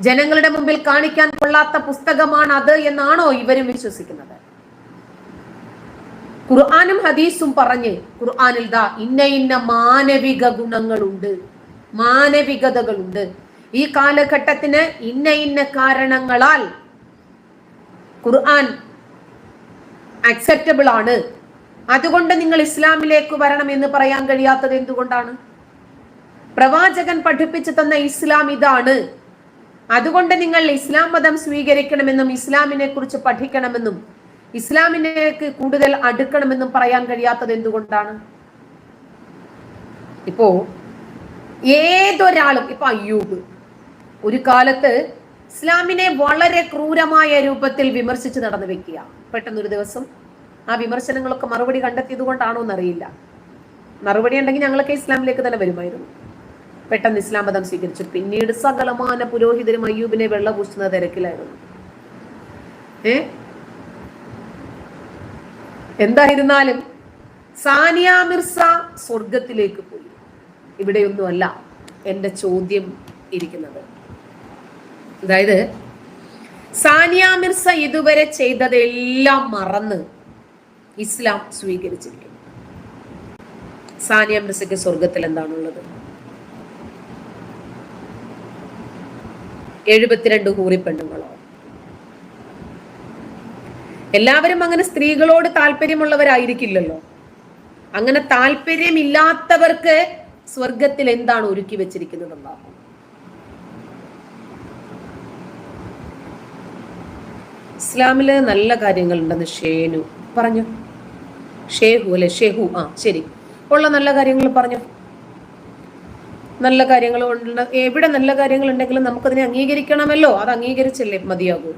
ജനങ്ങളുടെ മുമ്പിൽ കാണിക്കാൻ കൊള്ളാത്ത പുസ്തകമാണ് അത് എന്നാണോ ഇവരും വിശ്വസിക്കുന്നത്? ഖുർആാനും ഹദീസും പറഞ്ഞ് ഖുർആാനിൽ ദാ ഇന്ന ഇന്ന മാനവിക ഗുണങ്ങളുണ്ട് മാനവികതകളുണ്ട്. ഈ കാലഘട്ടത്തിന് ഇന്ന ഇന്ന കാരണങ്ങളാൽ ഖുർആൻ അക്സെപ്റ്റബിൾ ആണ്. അതുകൊണ്ട് നിങ്ങൾ ഇസ്ലാമിലേക്ക് വരണം എന്ന് പറയാൻ കഴിയാത്തത് എന്തുകൊണ്ടാണ്? പ്രവാചകൻ പഠിപ്പിച്ചു തന്ന ഇസ്ലാം ഇതാണ്. അതുകൊണ്ട് നിങ്ങൾ ഇസ്ലാം മതം സ്വീകരിക്കണമെന്നും ഇസ്ലാമിനെ കുറിച്ച് പഠിക്കണമെന്നും ഇസ്ലാമിനേക്ക് കൂടുതൽ അടുക്കണമെന്നും പറയാൻ കഴിയാത്തത് എന്തുകൊണ്ടാണ്? ഇപ്പോ ഏതൊരാളും ഇപ്പൊ അയ്യൂബ് ഒരു കാലത്ത് ഇസ്ലാമിനെ വളരെ ക്രൂരമായ രൂപത്തിൽ വിമർശിച്ച് നടന്നു വെക്കുക. പെട്ടെന്നൊരു ദിവസം ആ വിമർശനങ്ങളൊക്കെ മറുപടി കണ്ടെത്തിയത് കൊണ്ടാണോ എന്നറിയില്ല മറുപടി ഉണ്ടെങ്കിൽ ഞങ്ങളൊക്കെ ഇസ്ലാമിലേക്ക് തന്നെ വരുമായിരുന്നു. പെട്ടെന്ന് ഇസ്ലാം മതം സ്വീകരിച്ചു. പിന്നീട് സകലമാന പുരോഹിതരും അയ്യൂബിനെ വെള്ളപൂശുന്ന തിരക്കിലായിരുന്നു. ഏ? എന്തായിരുന്നാലും സാനിയ മിർസ സ്വർഗത്തിലേക്ക് പോയി. ഇവിടെയൊന്നുമല്ല എന്റെ ചോദ്യം ഇരിക്കുന്നത്. അതായത് സാനിയ മിർസ ഇതുവരെ ചെയ്തതെല്ലാം മറന്ന് ഇസ്ലാം സ്വീകരിച്ചിരിക്കുന്നു. സാനിയ മിർസയ്ക്ക് സ്വർഗത്തിൽ എന്താണുള്ളത് എഴുപത്തിരണ്ട് ഹൂറി പെണ്ണുങ്ങളോ എല്ലാവരും അങ്ങനെ സ്ത്രീകളോട് താല്പര്യമുള്ളവരായിരിക്കില്ലല്ലോ. അങ്ങനെ താല്പര്യമില്ലാത്തവർക്ക് സ്വർഗത്തിൽ എന്താണ് ഒരുക്കി വെച്ചിരിക്കുന്നത് എന്നാണ് ഇസ്ലാമിൽ നല്ല കാര്യങ്ങൾ ഉണ്ടെന്ന് ഷേനു പറഞ്ഞു. ഷേഹു അല്ലെ? ഷേഹു ആ ശരി. ഉള്ള നല്ല കാര്യങ്ങൾ പറഞ്ഞു. നല്ല കാര്യങ്ങൾ എവിടെ നല്ല കാര്യങ്ങൾ ഉണ്ടെങ്കിലും നമുക്കതിനെ അംഗീകരിക്കണമല്ലോ. അത് അംഗീകരിച്ചല്ലേ മതിയാകൂ.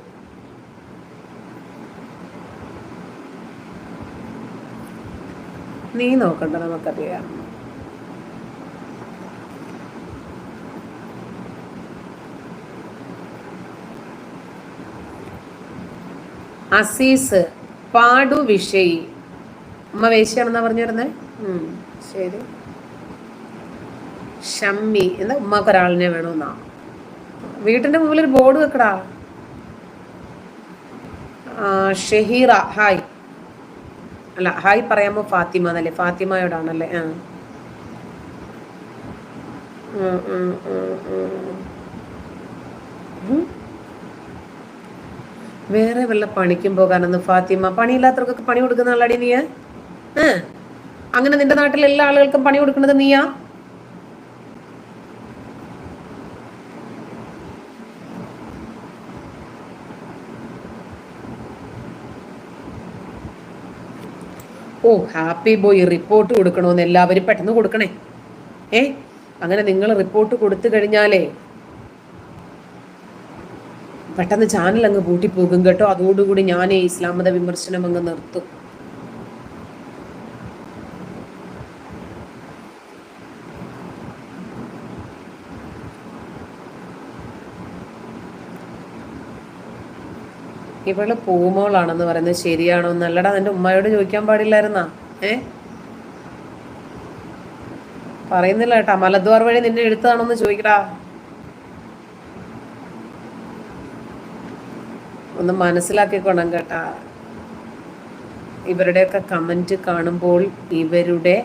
നീ നോക്കണ്ട നമുക്കറിയാം. അസീസ് പാടു വിഷയി അമ്മ വേശ്യാണെന്നാ പറഞ്ഞിരുന്നേ? ശരി. ഷമ്മി എന്ന ഉമ്മാക്ക് ഒരാളിനെ വേണമെന്നാ വീട്ടിന്റെ മുമ്പിൽ ഒരു ബോർഡ് വെക്കടാ. ഷഹീറ ഹായ്. അല്ല ഹായ് പറയാമോ ഫാത്തിമ എന്നല്ലേ? ഫാത്തിമയോടാണല്ലേ? ആ. വേറെ വല്ല പണിക്കും പോകാനൊന്ന് ഫാത്തിമ പണിയില്ലാത്തവർക്കൊക്കെ പണി കൊടുക്കുന്ന ആളടി ഏ? അങ്ങനെ നിന്റെ നാട്ടിൽ എല്ലാ ആളുകൾക്കും പണി കൊടുക്കുന്നത് നീയാ? ഓ ഹാപ്പി ബോയ് റിപ്പോർട്ട് കൊടുക്കണമെന്ന് എല്ലാവരും പെട്ടെന്ന് കൊടുക്കണേ. ഏ അങ്ങനെ നിങ്ങൾ റിപ്പോർട്ട് കൊടുത്തു കഴിഞ്ഞാലേ പെട്ടെന്ന് ചാനൽ അങ്ങ് പൂട്ടിപ്പോകും കേട്ടോ. അതോടുകൂടി ഞാൻ ഇസ്ലാം വിമർശനം അങ്ങ് നിർത്തും. ഇവൾ പൂമോളാണെന്ന് പറയുന്നത് ശരിയാണോ നല്ലടാ നിന്റെ ഉമ്മയോട് ചോദിക്കാൻ പാടില്ലായിരുന്നാ? ഏ? പറയുന്നില്ല കേട്ടാ. മലദ്വാർ വഴി നിന്നെ എടുത്തതാണോന്ന് ചോദിക്കടാ. ഒന്ന് മനസ്സിലാക്കിക്കോണം കേട്ടാ. ഇവരുടെയൊക്കെ കമന്റ് കാണുമ്പോൾ ഇവരുടെ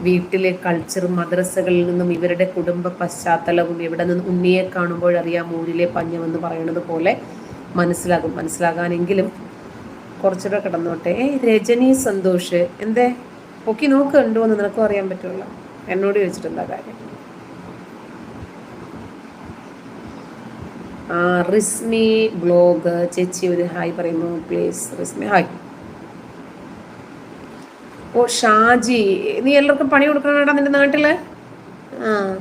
വീട്ടിലെ കൾച്ചർ മദ്രസകളിൽ നിന്നും ഇവരുടെ കുടുംബ പശ്ചാത്തലവും ഇവിടെ നിന്ന് ഉണ്ണിയെ കാണുമ്പോൾ അറിയാം ഊരിലെ പഞ്ഞമെന്ന് പറയുന്നത് പോലെ മനസ്സിലാകും. മനസ്സിലാകാനെങ്കിലും കുറച്ചുകൂടെ കിടന്നോട്ടെ. ഏയ് രജനി സന്തോഷ്. എന്തേ? പൊക്കി നോക്കുന്നുണ്ടോ എന്ന് നിനക്കും അറിയാൻ പറ്റുമല്ലോ എന്നോട് ചോദിച്ചിട്ടുണ്ട് കാര്യം? ആ റിസ്മി ബ്ലോഗ്. ചേച്ചി ഒരു ഹായ് പറയുന്നു. പ്ലീസ് റിസ്മി. ഹായ്. ഓ ഷാജി നീ എല്ലാവർക്കും പണി കൊടുക്കണടാ നിന്റെ നാട്ടിൽ? ആ.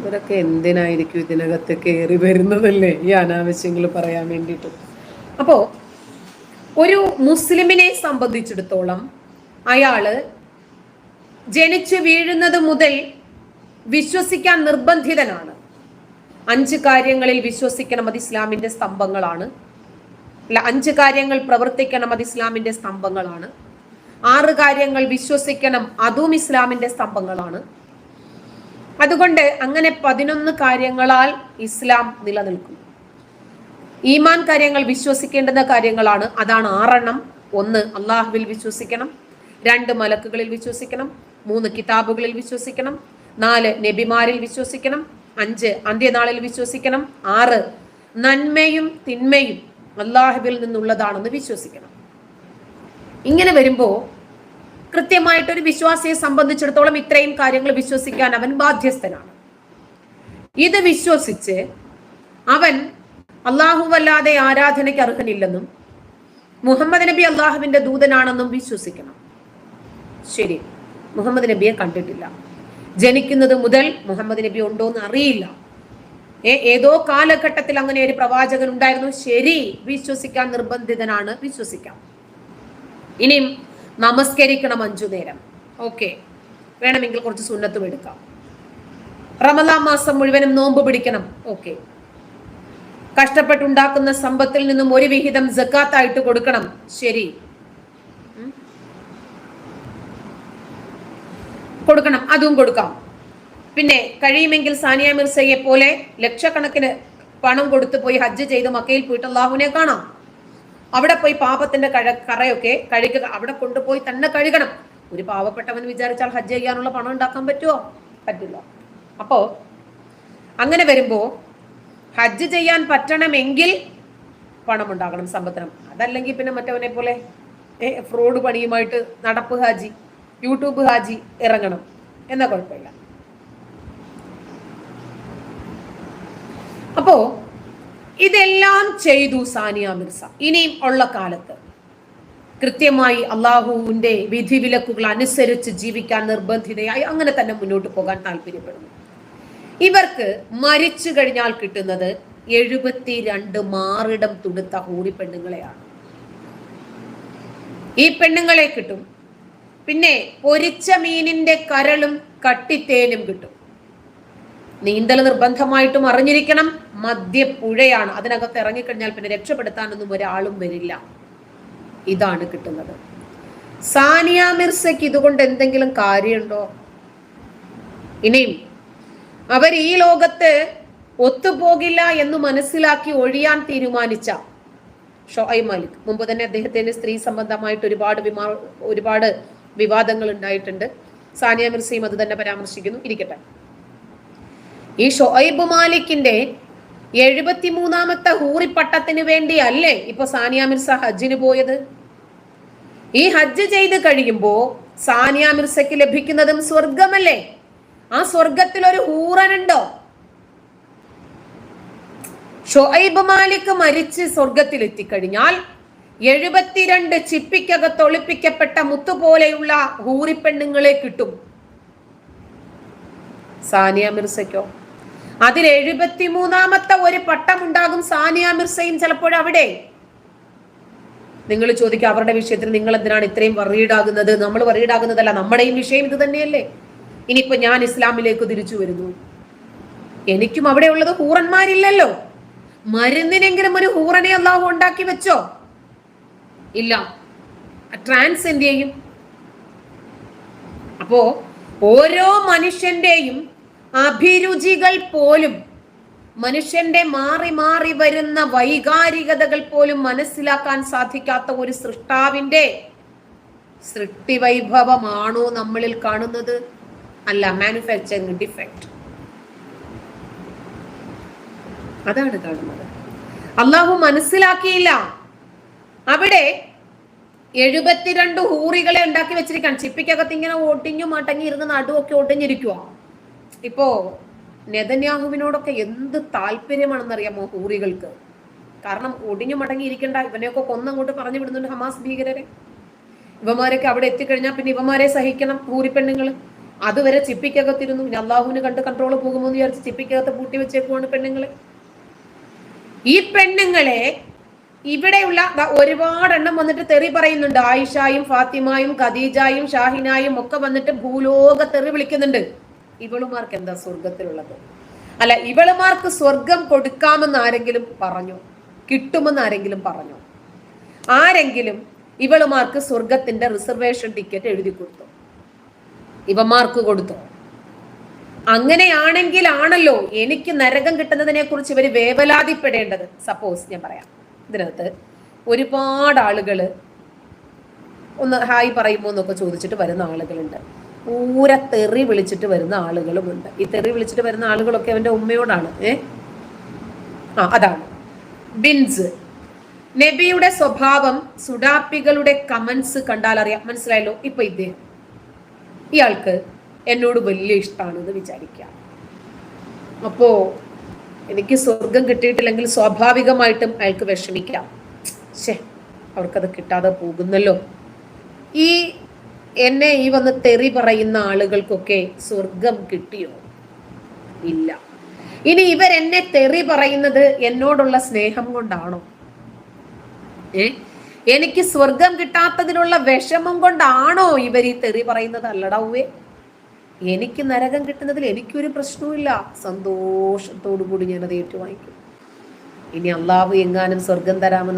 ഇവരൊക്കെ എന്തിനായിരിക്കും ഇതിനകത്ത് കയറി വരുന്നതല്ലേ? ഈ അനാവശ്യങ്ങൾ പറയാൻ വേണ്ടിയിട്ട്. അപ്പോൾ ഒരു മുസ്ലിമിനെ സംബന്ധിച്ചിടത്തോളം അയാൾ ജനിച്ചു വീഴുന്നത് മുതൽ വിശ്വസിക്കാൻ നിർബന്ധിതനാണ്. അഞ്ച് കാര്യങ്ങളിൽ വിശ്വസിക്കണം അത് ഇസ്ലാമിന്റെ സ്തംഭങ്ങളാണ്. അല്ല അഞ്ച് കാര്യങ്ങൾ പ്രവർത്തിക്കണം അത് ഇസ്ലാമിന്റെ സ്തംഭങ്ങളാണ്. ആറ് കാര്യങ്ങൾ വിശ്വസിക്കണം അതും ഇസ്ലാമിന്റെ സ്തംഭങ്ങളാണ്. അതുകൊണ്ട് അങ്ങനെ പതിനൊന്ന് കാര്യങ്ങളാൽ ഇസ്ലാം നിലനിൽക്കും ഈമാൻ കാര്യങ്ങൾ വിശ്വസിക്കേണ്ടുന്ന കാര്യങ്ങളാണ്. അതാണ് ആറെണ്ണം. ഒന്ന് അള്ളാഹുവിൽ വിശ്വസിക്കണം. രണ്ട് മലക്കുകളിൽ വിശ്വസിക്കണം. മൂന്ന് കിതാബുകളിൽ വിശ്വസിക്കണം. നാല് നബിമാരിൽ വിശ്വസിക്കണം. അഞ്ച് അന്ത്യനാളിൽ വിശ്വസിക്കണം. ആറ് നന്മയും തിന്മയും അള്ളാഹുവിൽ നിന്നുള്ളതാണെന്ന് വിശ്വസിക്കണം. ഇങ്ങനെ വരുമ്പോ കൃത്യമായിട്ടൊരു വിശ്വാസിയെ സംബന്ധിച്ചിടത്തോളം ഇത്രയും കാര്യങ്ങൾ വിശ്വസിക്കാൻ അവൻ ബാധ്യസ്ഥനാണ്. ഇത് വിശ്വസിച്ച് അവൻ അള്ളാഹുവല്ലാതെ ആരാധനയ്ക്ക് അർഹനില്ലെന്നും മുഹമ്മദ് നബി അള്ളാഹുവിന്റെ ദൂതനാണെന്നും വിശ്വസിക്കണം. ശരി മുഹമ്മദ് നബിയെ കണ്ടിട്ടില്ല. ജനിക്കുന്നത് മുതൽ മുഹമ്മദ് നബി ഉണ്ടോ എന്ന് അറിയില്ല. ഏ ഏതോ കാലഘട്ടത്തിൽ അങ്ങനെ ഒരു പ്രവാചകൻ ഉണ്ടായിരുന്നു. ശരി വിശ്വസിക്കാൻ നിർബന്ധിതനാണ് വിശ്വസിക്കാം. ഇനിയും നമസ്കരിക്കണം അഞ്ചു നേരം. ഓക്കെ വേണമെങ്കിൽ കുറച്ച് സുന്നത്തും എടുക്കാം. റമലാം മാസം മുഴുവനും നോമ്പ് പിടിക്കണം. ഓക്കെ കഷ്ടപ്പെട്ടുണ്ടാക്കുന്ന സമ്പത്തിൽ നിന്നും ഒരു വിഹിതം ജക്കാത്തായിട്ട് കൊടുക്കണം. ശരി. കൊടുക്കണം. അതും കൊടുക്കാം. പിന്നെ കഴിയുമെങ്കിൽ സാനിയ മിർസയെ പോലെ ലക്ഷക്കണക്കിന് പണം കൊടുത്തു പോയി ഹജ്ജ് ചെയ്ത് മക്കയിൽ പോയിട്ട് അള്ളാഹുവിനെ കാണാം. അവിടെ പോയി പാപത്തിന്റെ കഴ കറയൊക്കെ കഴുകുക. അവിടെ കൊണ്ടുപോയി തന്നെ കഴുകണം. ഒരു പാവപ്പെട്ടവൻ വിചാരിച്ചാൽ ഹജ്ജ് ചെയ്യാനുള്ള പണം ഉണ്ടാക്കാൻ പറ്റുമോ പറ്റില്ല. അപ്പോ അങ്ങനെ വരുമ്പോ ഹജ്ജ് ചെയ്യാൻ പറ്റണമെങ്കിൽ പണം ഉണ്ടാകണം സമ്പത്തിനം. അതല്ലെങ്കിൽ പിന്നെ മറ്റവനെ പോലെ ഫ്രോഡ് പണിയുമായിട്ട് നടപ്പ് ഹാജി യൂട്യൂബ് ഹാജി ഇറങ്ങണം. എന്നാ കുഴപ്പമില്ല. അപ്പോ ഇതെല്ലാം ചെയ്തു സാനിയ മിർസ. ഇനിയും ഉള്ള കാലത്ത് കൃത്യമായി അള്ളാഹുവിന്റെ വിധിവിലക്കുകൾ അനുസരിച്ച് ജീവിക്കാൻ നിർബന്ധിതയായി അങ്ങനെ തന്നെ മുന്നോട്ട് പോകാൻ താല്പര്യപ്പെടുന്നു. ഇവർക്ക് മരിച്ചു കഴിഞ്ഞാൽ കിട്ടുന്നത് എഴുപത്തിരണ്ട് മാറിടം തുടുത്ത ഹൂറി പെണ്ണുങ്ങളെയാണ്. ഈ പെണ്ണുങ്ങളെ കിട്ടും. പിന്നെ പൊരിച്ച മീനിന്റെ കരളും കട്ടിത്തേനും കിട്ടും. നീന്തൽ നിർബന്ധമായിട്ടും അറിഞ്ഞിരിക്കണം. മദ്യപ്പുഴയാണ്. അതിനകത്ത് ഇറങ്ങിക്കഴിഞ്ഞാൽ പിന്നെ രക്ഷപ്പെടുത്താനൊന്നും ഒരാളും വരില്ല. ഇതാണ് കിട്ടുന്നത്. സാനിയ മിർസയ്ക്ക് ഇതുകൊണ്ട് എന്തെങ്കിലും കാര്യമുണ്ടോ? ഇനിയും. അവർ ഈ ലോകത്ത് ഒത്തുപോകില്ല എന്ന് മനസ്സിലാക്കി ഒഴിയാൻ തീരുമാനിച്ച ഷോയ് മാലിക്. മുമ്പ് തന്നെ അദ്ദേഹത്തിന് സ്ത്രീ സംബന്ധമായിട്ട് ഒരുപാട് വിമാ ഒരുപാട് വിവാദങ്ങൾ ഉണ്ടായിട്ടുണ്ട്. സാനിയ മിർസയും അത് തന്നെ പരാമർശിക്കുന്നു. ഇരിക്കട്ടെ. ഈ ഷൊയ്ബ് മാലിക്കിന്റെ എഴുപത്തിമൂന്നാമത്തെ ഹൂറിപ്പട്ടത്തിന് വേണ്ടി അല്ലേ ഇപ്പൊ സാനിയ മിർസ ഹജ്ജിന് പോയത്? ഈ ഹജ്ജ് ചെയ്ത് കഴിയുമ്പോ സാനിയ മിർസയ്ക്ക് ലഭിക്കുന്നതും സ്വർഗമല്ലേ ആ സ്വർഗത്തിൽ ഒരു ഹൂറനുണ്ടോ? ഷൊയ്ബ് മാലിക് മരിച്ച് സ്വർഗത്തിൽ എത്തിക്കഴിഞ്ഞാൽ എഴുപത്തിരണ്ട് ചിപ്പിക്കകത്ത് ഒളിപ്പിക്കപ്പെട്ട മുത്തുപോലെയുള്ള ഹൂറിപ്പെണ്ണുങ്ങളെ കിട്ടും. സാനിയ മിർസയ്ക്കോ? അതിൽ എഴുപത്തി മൂന്നാമത്തെ ഒരു പട്ടം ഉണ്ടാകും സാനിയ മിർസയും ചിലപ്പോഴവിടെ നിങ്ങൾ ചോദിക്കുക അവരുടെ വിഷയത്തിൽ നിങ്ങൾ എന്തിനാണ് ഇത്രയും വറീഡാകുന്നത് നമ്മൾ വറീഡാകുന്നതല്ല നമ്മുടെയും വിഷയം ഇത് തന്നെയല്ലേ? ഇനിയിപ്പോ ഞാൻ ഇസ്ലാമിലേക്ക് തിരിച്ചു വരുന്നു. എനിക്കും അവിടെ ഉള്ളത് ഹൂറന്മാരില്ലല്ലോ. മരുന്നിനെങ്കിലും ഒരു ഹൂറനെ അള്ളാഹു ഉണ്ടാക്കി വെച്ചോ? ഇല്ല. ട്രാൻസ് ചെയ്യും? അപ്പോ ഓരോ മനുഷ്യന്റെയും അഭിരുചികൾ പോലും മനുഷ്യന്റെ മാറി മാറി വരുന്ന വൈകാരികതകൾ പോലും മനസ്സിലാക്കാൻ സാധിക്കാത്ത ഒരു സൃഷ്ടാവിന്റെ സൃഷ്ടി വൈഭവമാണോ നമ്മളിൽ കാണുന്നത്? അല്ല മാനുഫാക്ചറിങ് ഡിഫക്റ്റ് അതാണ് കാണുന്നത്. അള്ളാഹു മനസ്സിലാക്കിയില്ല. അവിടെ എഴുപത്തിരണ്ട് ഹൂറികളെ ഉണ്ടാക്കി വെച്ചിരിക്കാൻ ചിപ്പിക്കകത്ത് ഇങ്ങനെ ഒട്ടിഞ്ഞു മടങ്ങി ഇരുന്ന് നടുവൊക്കെ ഒട്ടിഞ്ഞിരിക്കുക ഇപ്പോ നെതന്യാഹുവിനോടൊക്കെ എന്ത് താല്പര്യമാണെന്നറിയാമോ ഹൂറികൾക്ക്? കാരണം ഒടിഞ്ഞു മടങ്ങിയിരിക്കേണ്ട ഇവനെയൊക്കെ കൊന്നങ്ങോട്ട് പറഞ്ഞു വിടുന്നുണ്ട് ഹമാസ് ഭീകരരെ. ഇവന്മാരൊക്കെ അവിടെ എത്തിക്കഴിഞ്ഞാൽ പിന്നെ ഇവമാരെ സഹിക്കണം ഹൂറിപ്പെണ്ണുങ്ങൾ അതുവരെ ചിപ്പിക്കകത്തിരുന്നു. ഇനി അള്ളാഹുവിന് കണ്ട് കൺട്രോൾ പോകുമെന്ന് വിചാരിച്ച് ചിപ്പിക്കകത്ത് പൂട്ടി വെച്ചേക്കുവാണ് പെണ്ണുങ്ങൾ ഈ പെണ്ണുങ്ങളെ ഇവിടെയുള്ള ഒരുപാട് എണ്ണം വന്നിട്ട് തെറി പറയുന്നുണ്ട്. ആയിഷായും ഫാത്തിമായും ഖദീജായും ഷാഹിനായും ഒക്കെ വന്നിട്ട് ഭൂലോക തെറി വിളിക്കുന്നുണ്ട്. ഇവളുമാർക്ക് എന്താ സ്വർഗത്തിലുള്ളത് അല്ല ഇവളുമാർക്ക് സ്വർഗം കൊടുക്കാമെന്ന് ആരെങ്കിലും പറഞ്ഞു? കിട്ടുമെന്ന് ആരെങ്കിലും പറഞ്ഞു? ആരെങ്കിലും ഇവളുമാർക്ക് സ്വർഗത്തിന്റെ റിസർവേഷൻ ടിക്കറ്റ് എഴുതി കൊടുത്തു? ഇവന്മാർക്ക് കൊടുത്തു. അങ്ങനെയാണെങ്കിലാണല്ലോ എനിക്ക് നരകം കിട്ടുന്നതിനെ കുറിച്ച് ഇവർ വേവലാതിപ്പെടേണ്ടത്. സപ്പോസ് ഞാൻ പറയാം. ഇതിനകത്ത് ഒരുപാട് ആളുകൾ ഒന്ന് ഹായ് പറയുമോ എന്നൊക്കെ ചോദിച്ചിട്ട് വരുന്ന ആളുകളുണ്ട്. പൂര തെറി വിളിച്ചിട്ട് വരുന്ന ആളുകളുമുണ്ട്. ഈ തെറി വിളിച്ചിട്ട് വരുന്ന ആളുകളൊക്കെ അവന്റെ ഉമ്മയോടാണ്. ഏ? ആ അതാണ്. ബിൻസ്. നബിയുടെ സ്വഭാവം സുഡാപ്പികളുടെ കമന്റ്സ് കണ്ടാൽ അറിയാം. മനസ്സിലായല്ലോ? ഇപ്പൊ ഇദ്ദേഹം. ഇയാൾക്ക് എന്നോട് വലിയ ഇഷ്ടമാണെന്ന് വിചാരിക്കാം അപ്പോ എനിക്ക് സ്വർഗം കിട്ടിയിട്ടില്ലെങ്കിൽ സ്വാഭാവികമായിട്ടും അയാൾക്ക് വിഷമിക്കാം. ശേ അവർക്കത് കിട്ടാതെ പോകുന്നല്ലോ. ഈ എന്നെ ഈ വന്ന് തെറി പറയുന്ന ആളുകൾക്കൊക്കെ സ്വർഗം കിട്ടിയോ? ഇല്ല. ഇനി ഇവരെന്നെ തെറി പറയുന്നത് എന്നോടുള്ള സ്നേഹം കൊണ്ടാണോ? ഏ? എനിക്ക് സ്വർഗം കിട്ടാത്തതിനുള്ള വിഷമം കൊണ്ടാണോ ഇവർ ഈ തെറി പറയുന്നത് അല്ലടാ ഉവേ എനിക്ക് നരകം കിട്ടുന്നതിൽ എനിക്കൊരു പ്രശ്നവുമില്ല. സന്തോഷത്തോടു കൂടി ഞാനത് ഏറ്റുവാങ്ങിക്കും. ഇനി അള്ളാഹു എങ്ങാനും സ്വർഗം തരാമെന്ന്